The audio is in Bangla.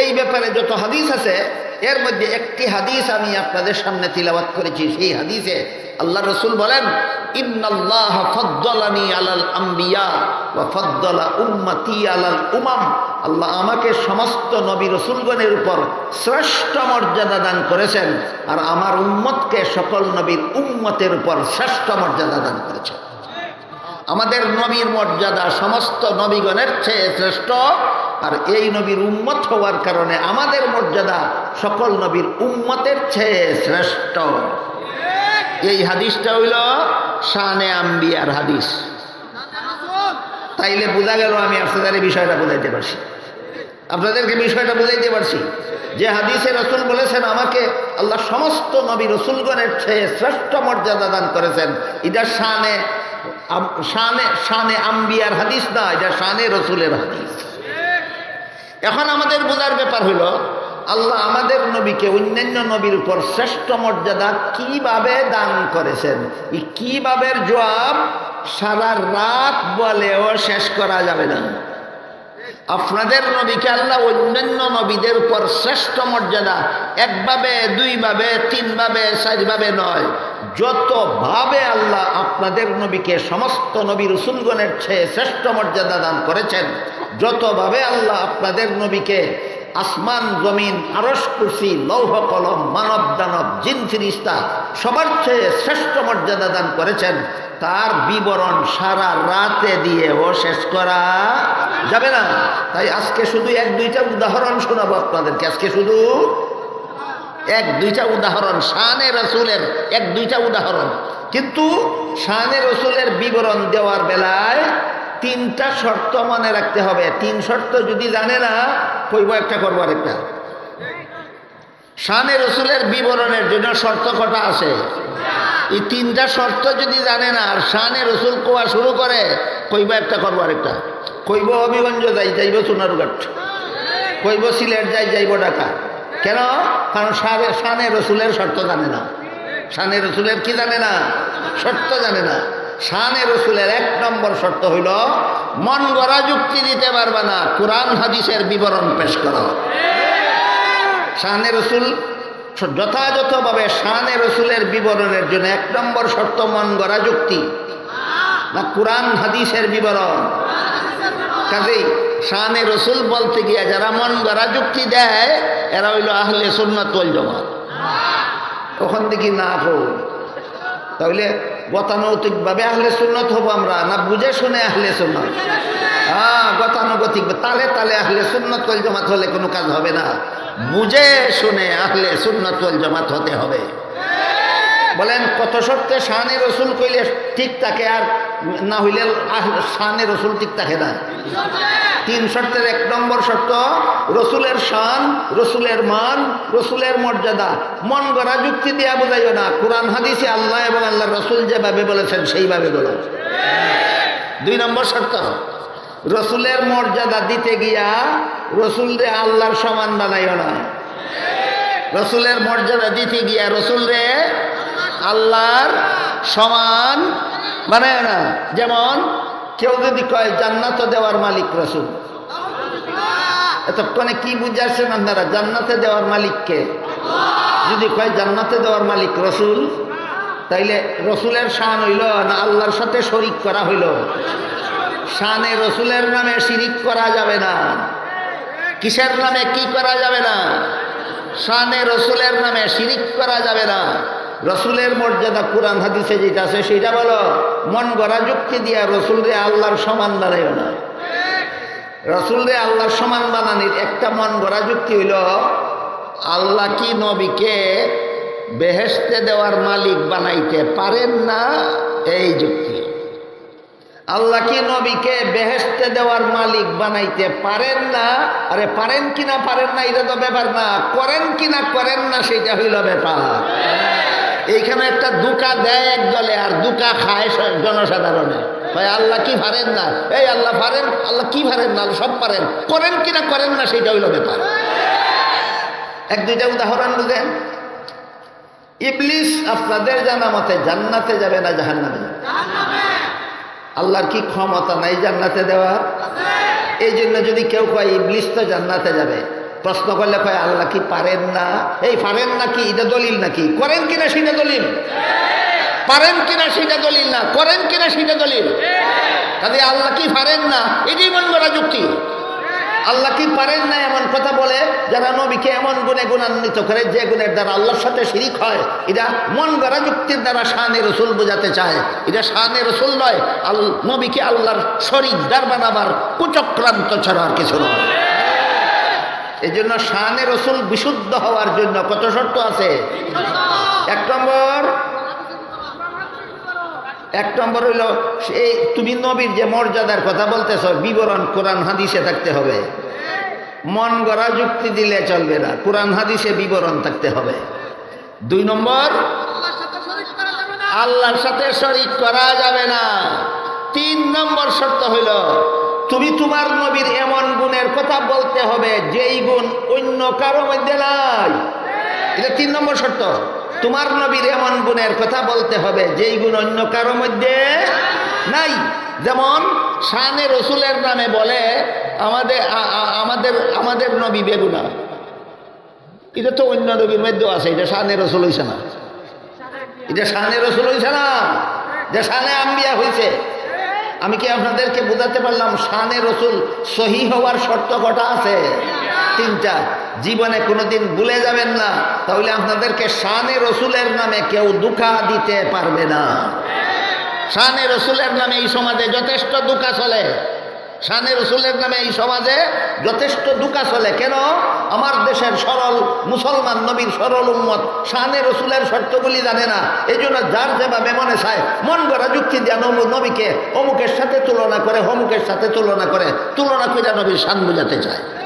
এই ব্যাপারে যত হাদিস আছে, এর মধ্যে একটি হাদিস আমি আপনাদের সামনে তিলাবাত করেছি, সেই হাদিসে আল্লাহ রসুল বলেন, ইন্নাল্লাহ ফদ্দলানি আলাল আম্বিয়া ওয়া ফদ্দলা উম্মতি আলাল উমাম। আল্লাহ আমাকে সমস্ত নবী রসুলগণের উপর শ্রেষ্ঠ মর্যাদা দান করেছেন আর আমার উম্মতকে সকল নবীর উম্মতের উপর শ্রেষ্ঠ মর্যাদা দান করেছেন। আমাদের নবীর মর্যাদা সমস্ত নবীগণের চেয়ে শ্রেষ্ঠ আর এই নবীর উম্মত হওয়ার কারণে আমাদের মর্যাদা সকল নবীর উম্মতের চেয়ে শ্রেষ্ঠ। এই হাদিসটা হইল শানে আম্বিয়ার হাদিস। তাইলে বোঝা গেল আমি আপনাদের বিষয়টা বোঝাইতে পারছি। আপনাদেরকে বিষয়টা বুঝাইতে পারছি যে হাদিসে রসুল বলেছেন, আমাকে আল্লাহ সমস্ত নবী রসুলগণের চেয়ে শ্রেষ্ঠ মর্যাদা দান করেছেন। এটা শানে শানে শানে আম্বিয়ার হাদিস না, এটা শানে রসুলের হাদিস। এখন আমাদের বোঝার ব্যাপার হলো, আল্লাহ আমাদের নবীকে অন্যান্য নবীর উপর শ্রেষ্ঠ মর্যাদা কীভাবে দান করেছেন? এই কীভাবে জবাব সারা রাত বলেও শেষ করা যাবে না। আপনাদের নবীকে আল্লাহ অন্যান্য নবীদের উপর শ্রেষ্ঠ মর্যাদা একভাবে, দুইভাবে, তিনভাবে, চারভাবে নয়। যতভাবে আল্লাহ আপনাদের নবীকে সমস্ত নবী রসুলগণের চেয়ে শ্রেষ্ঠ মর্যাদা দান করেছেন যতভাবে আল্লাহ আপনাদের নবীকে আসমান, জমিন আরস কুরসি, লৌহ, কলম, মানব, দানব, জিন, ফিরিস্তা সবার চেয়ে শ্রেষ্ঠ মর্যাদা দান করেছেন, তার বিবরণ সারা রাতে দিয়েও শেষ করা যাবে না। তাই আজকে শুধু এক, দুইটা উদাহরণ শোনাবো আপনাদেরকে। আজকে শুধু এক, দুইটা উদাহরণ, শানে রসুলের এক, দুইটা উদাহরণ। কিন্তু শানে রসুলের বিবরণ দেওয়ার বেলায় তিনটা শর্ত মনে রাখতে হবে। তিন শর্ত যদি জানে না, কইব একটা, করব আরেকটা। শানে রসুলের বিবরণের জন্য শর্ত কটা আছে? এই তিনটা শর্ত যদি জানে না, আর শানে রসুল কোয়া শুরু করে, কইব একটা, করব আরেকটা। কইব হবিগঞ্জ যাই, যাইব সোনারুঘাট। কইব সিলেট যাই, যাইব ঢাকা। কেন? কারণ শানে রসুলের শর্ত জানে না। শানে রসুলের কি জানে না? শর্ত জানে না। শানে রসুলের এক নম্বর শর্ত হইল, মন গড়া যুক্তি দিতে পারবে না, কোরআন হাদিসের বিবরণ পেশ করো। শানে রসুল যথাযথভাবে শানে রসুলের বিবরণের জন্য এক নম্বর শর্ত মন গড়া যুক্তি না কোরআন হাদিসের বিবরণ। কাজেই শানে রসুল বলতে গিয়া যারা মন গড়া যুক্তি দেয়, এরা হইল আহলে সুন্নাত জামাত। ওখান থেকে না হোক, তাহলে গতানুগতিকভাবে আহলে সুন্নত হব আমরা। না বুঝে শুনে আহলে সুন্নত? হ্যাঁ গতানুগতিক। তালে তালে আহলে সুন্নত কল জমাত হলে কোনো কাজ হবে না। বুঝে শুনে আহলে সুন্নত কল জমাত হতে হবে। বলেন, কত শর্তে শাহানি রসুল কইলে ঠিক তাকে আর না হইলে শানে রসুল ঠিক থাকে না তিন শর্তের এক নম্বর শর্ত, রসুলের শান, রসুলের মান, রসুলের মর্যাদা। মন গড়া যুক্তি দেওয়া বোঝাইও না। কোরআন, হাদিসে আল্লাহ এবং আল্লাহ রসুল যেভাবে বলেছেন, সেইভাবে বলো। দুই নম্বর শর্ত, রসুলের মর্যাদা দিতে গিয়া রসুলরে আল্লাহর সমান বানাইও না। রসুলের মর্যাদা দিতে গিয়া রসুলরে আল্লাহর সমান বানায় না, যেমন কেউ যদি কয় জান্নাত দেওয়ার মালিক রসুল। এতক্ষণে কি বুঝাচ্ছেন আপনারা? জান্নাতে দেওয়ার মালিককে যদি কয় জান্নাতে দেওয়ার মালিক রসুল, তাইলে রসুলের শান হইল না আল্লাহর সাথে শরিক করা হইল? শানে রসুলের নামে শিরিক করা যাবে না। কিসের নামে কি করা যাবে না? শানে রসুলের নামে শিরিক করা যাবে না। রসুলের মর্যাদা কোরআন হাদিসে যেটা আছে সেটা বলো, মন গড়া যুক্তি দিয়া রসুলরে আল্লাহর সমান বানাইও না। রসুলরে আল্লাহর সমান বানানির একটা মন গড়া যুক্তি হইল, আল্লাহ কি নবীকে বেহেস্তে দেওয়ার মালিক বানাইতে পারেন না? এই যুক্তি। আল্লাহ কি নবীকে বেহেস্তে দেওয়ার মালিক বানাইতে পারেন না? আরে পারেন কি না, পারেন না, এটা তো ব্যাপার না। করেন কি না, করেন না, সেটা হইল ব্যাপার। এইখানে একটা দুকা দেয় এক দলে আর দুকা খায় জনসাধারণে। ভাই আল্লাহ কি পারেন না? এই আল্লাহ পারেন আল্লাহ কি পারেন না? সব পারেন। করেন কি না করেন না সেটা হইল ব্যাপার। এক দুইটা উদাহরণ বুঝেন ইবলিস আপনাদের জানা মতে জান্নাতে যাবে না যাবে আল্লাহর কি ক্ষমতা নাই জান্নাতে দেওয়ার? এই জন্য যদি কেউ কয় ইবলিস তো জান্নাতে যাবে। প্রশ্ন করলে কয়, আল্লাহ কি পারেন না? এই পারেন নাকি এটা দলিল নাকি? করেন কিনা সেটা দলিল? পারেন কিনা সেটা দলিল না? করেন কিনা সেটা দলিল? কাজে আল্লাহ কি পারেন না? এটাই মন করা যুক্তি। আল্লাহ কি পারেন না এমন কথা বলে, যারা নবীকে এমন গুণে গুণান্বিত করে, যে গুণের দ্বারা আল্লাহর সাথে শিরিক হয়, এটা মন গড়া যুক্তির দ্বারা শানে রসুল বোঝাতে চায়। এটা শানে রসুল নয়, আল নবীকে আল্লাহর শরীর, দ্বার বানাবার কুচক্রান্ত ছাড়া আর কিছু নয়। এই জন্য শানে রসুল বিশুদ্ধ হওয়ার জন্য কত শর্ত আছে? এক নম্বর এক নম্বর হইল, এই তুমি নবীর যে মর্যাদার কথা বলতেছ, বিবরণ কোরআন হাদিসে থাকতে হবে। মন গড়া যুক্তি দিলে চলবে না, কোরআন হাদিসে বিবরণ থাকতে হবে। দুই নম্বর, আল্লাহর সাথে শরিক করা যাবে না। তিন নম্বর শর্ত হইল তুমি তোমার নবীর এমন গুণের কথা বলতে হবে, যেই গুণ অন্য কারও মধ্যে নাই। এটা তিন নম্বর শর্ত। তোমার নবীর এমন গুণের কথা বলতে হবে, যেই গুণ অন্য কারও মধ্যে নাই। যেমন শানে রসুলের নামে বলে, আমাদের আমাদের আমাদের নবী বেগুনা। এটা তো অন্য নবীর মধ্যেও আছে, এটা শানে রসুল হইছে না। এটা শানে রসুল হইছে না। যে শানে আম্বিয়া হয়েছে আমি কি আপনাদেরকে বোঝাতে পারলাম, শানে রসুল সহি হওয়ার শর্ত কটা আছে? তিনটা। জীবনে কোনোদিন ভুলে যাবেন না, তাহলে আপনাদেরকে শানে রসুলের নামে কেউ দুঃখা দিতে পারবে না। শানে রসুলের নামে এই সমাজে যথেষ্ট দুঃখা চলে। শানে রসুলের নামে এই সমাজে যথেষ্ট দুঃখা চলে। কেন? আমার দেশের সরল, মুসলমান নবীর সরল উম্মত শাহানে রসুলের শর্তগুলি জানে না। এই জন্য যার যেভাবে মনে চায়, মন করা যুক্তি দিয়ে নব- নবীকে অমুকের সাথে তুলনা করে, অমুকের সাথে তুলনা করে তুলনা করে নবীর শান বোঝাতে চায়।